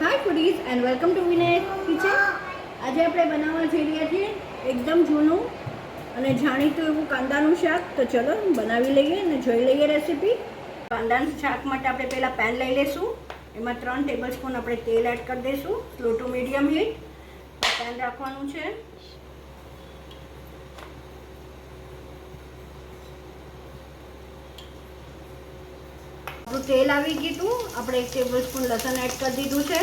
Hi foodies and welcome to Vinayak kitchen આજે આપણે બનાવવા જઈ રહ્યા છીએ એકદમ જૂનું અને જાણીતું એવું કાંદાનું શાક. તો ચલો, બનાવી લઈએ અને જોઈ લઈએ રેસીપી કાંદાનું શાક માટે આપણે પહેલાં પેન લઈ લઈશું. એમાં ત્રણ ટેબલ સ્પૂન આપણે તેલ એડ કરી દઈશું slow to medium heat pan રાખવાનું છે. આપણું તેલ આવી ગયું હતું. આપણે એક ટેબલ સ્પૂન લસણ એડ કરી દીધું છે.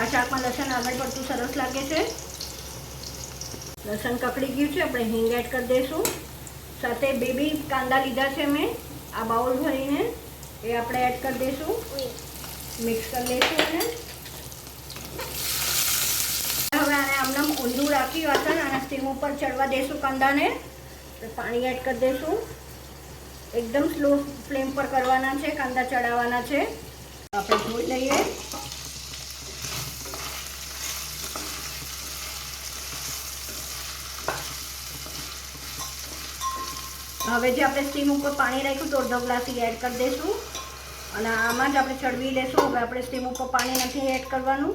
આ શાકમાં લસણ આગળ પડતું સરસ લાગે છે. લસણ કકડી ગયું છે. આપણે હિંગ એડ કરી દઈશું. સાથે બેબી કાંદા લીધા છે મેં. આ બાઉલ ભરીને એ આપણે એડ કરી દઈશું. મિક્સ કરી લઈશું એને. હવે આને આમનામ ઊંધું રાખી વાસણ. અને સ્ટીમ ઉપર ચડવા દઈશું કાંદાને. પાણી એડ કરી દઈશું. એકદમ સ્લો ફ્લેમ પર કરવાના છે, કાંદા ચડાવવાના છે. આપણે જોઈ લઈએ. હવે જે આપણે સ્ટીમ ઉપર પાણી રાખ્યું તો અડધો ગ્લાસ એડ કરી દઈશું. અને આમાં જ આપણે ચડવી લેશું. હવે આપણે સ્ટીમ ઉપર પાણી નથી એડ કરવાનું.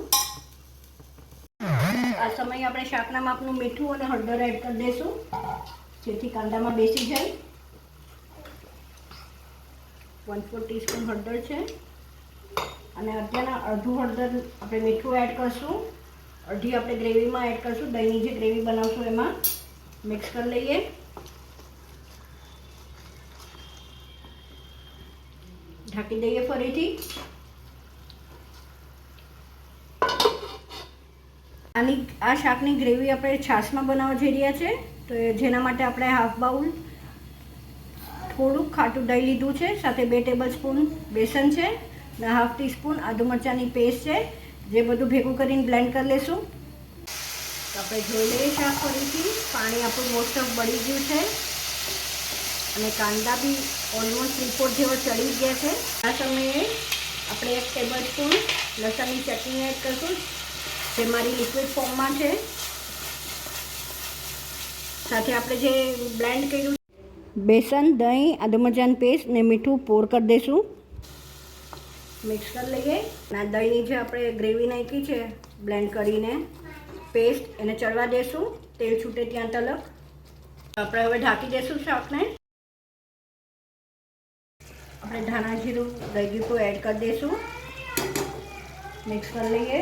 આ સમયે આપણે શાકના માપનું મીઠું અને હળદર એડ કરી દઈશું. જેથી કાંદામાં બેસી જાય. વન ફોર ટીસ્પૂન હળદર છે. અને અત્યારના અડધું હળદર આપણે મીઠું એડ કરશું. અડધી આપણે ગ્રેવીમાં એડ કરશું. દહીંની જે ગ્રેવી બનાવશું એમાં મિક્સ કરી લઈએ. ઢાંકી દઈએ ફરીથી. આની, આ શાકની ગ્રેવી આપણે છાશમાં બનાવવા જઈ રહ્યા છે. તો જેના માટે આપણે હાફ બાઉલ થોડુંક ખાટું દહીં લીધું છે, સાથે બે ટેબલ સ્પૂન બેસન છે, ને હાફ ટીસ્પૂન આદુ મરચાંની પેસ્ટ છે, જે બધું ભેગું કરીને બ્લેન્ડ કરી લેશું. તો આપણે જોઈ લઈએ શાક ફરીથી પાણી આપણું મોસ્ટ ઓફ બળી ગયું છે. અને કાંદા બી ઓલમોસ્ટ રિપોર્ટ જેવો ચડી ગયા છે. આ સમયે આપણે એક ટેબલ સ્પૂન લસણની ચટણી એડ કરશું, જે મારી લિક્વિડ ફોર્મમાં છે. સાથે આપણે જે બ્લેન્ડ કર્યું બેસન દહીં આદુ પેસ્ટ ને મીઠું પોર કરી દઈશું મિક્સ કરી લઈએ અને દહીંની જે આપણે ગ્રેવી નાખી છે બ્લેન્ડ કરીને પેસ્ટ એને ચડવા દઈશું તેલ છૂટે ત્યાં તલક આપણે હવે ઢાંકી દઈશું શાકને આપણે ધાણા જીરું દહીં ગીતું એડ કરી દઈશું મિક્સ કરી લઈએ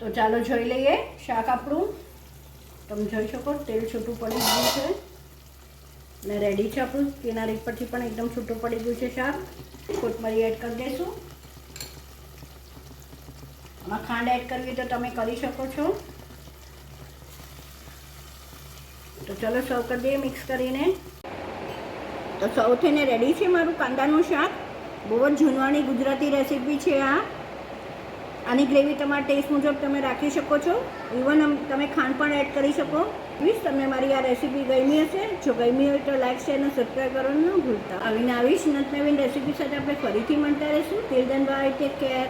તો ચાલો જોઈ લઈએ શાક આપણું। તમે જોઈ શકો, તેલ છૂટું પડી ગયું છે. અને રેડી છે આપણું, કિનારી પરથી પણ એકદમ છૂટું પડી ગયું છે શાક. કોથમરી એડ કરી દઈશું. આમાં ખાંડ એડ કરવી તો તમે કરી શકો છો. તો ચલો સર્વ કરી દઈએ મિક્સ કરીને. તો સૌ થઈને રેડી છે મારું કાંદાનું શાક. બહુ જ જૂનવાણી ગુજરાતી રેસીપી છે આ. આની ગ્રેવી તમારા ટેસ્ટ મુજબ તમે રાખી શકો છો. ઇવન તમે ખાંડ પણ એડ કરી શકો. પ્લીઝ તમને મારી આ રેસીપી ગમી હશે, જો ગમી હોય તો લાઈક શેર અને સબસ્ક્રાઈબ કરવાનું ન ભૂલતા. આવીને આવીશ નત નવીન રેસીપી સાથે આપણે ફરીથી મળતા રહીશું. Till then bye take care